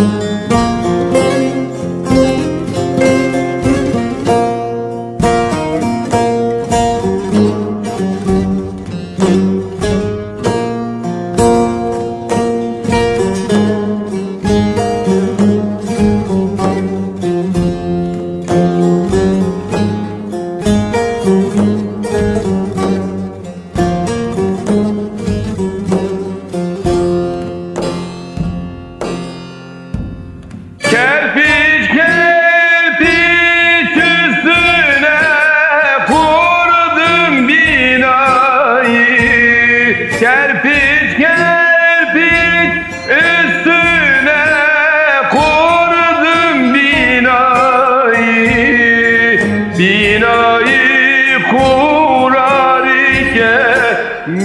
Música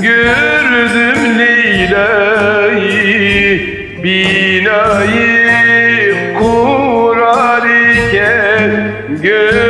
gördüm Leyla'yı Binayı kurarken gördüm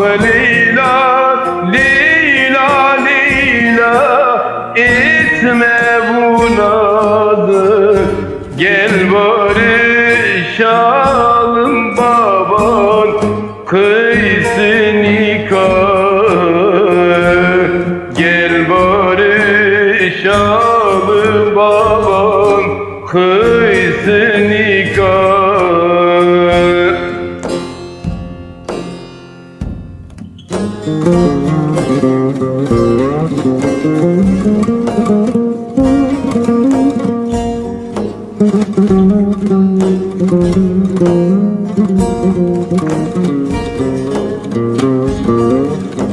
Leyla, Leyla, Leyla etme bu nazı. Gel barışalım baban kıysın nikah Gel barışalım baban kıysın nikah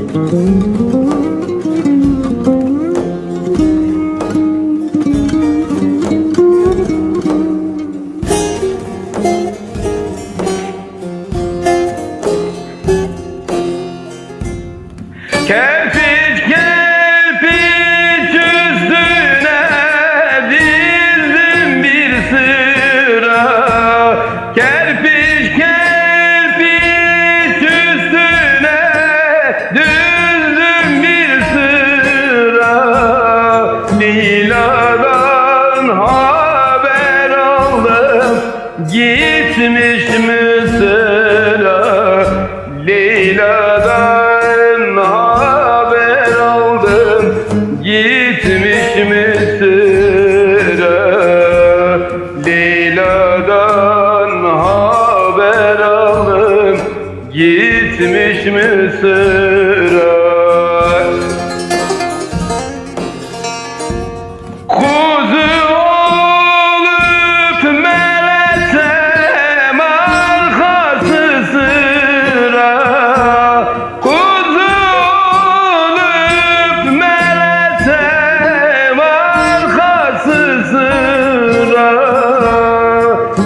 Kerpiç gitmiş Mısır'a Leyla'dan haber aldım. Gitmiş Mısır'a Leyla'dan haber aldım. Gitmiş Mısır'a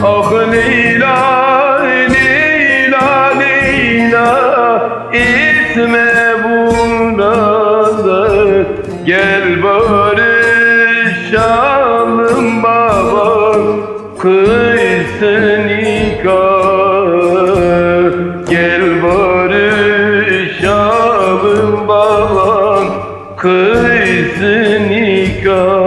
Ah Leyla, Leyla, Leyla etme bundan Gel barışalım baban kıysın nikah. Gel barışalım baban kıysın nikah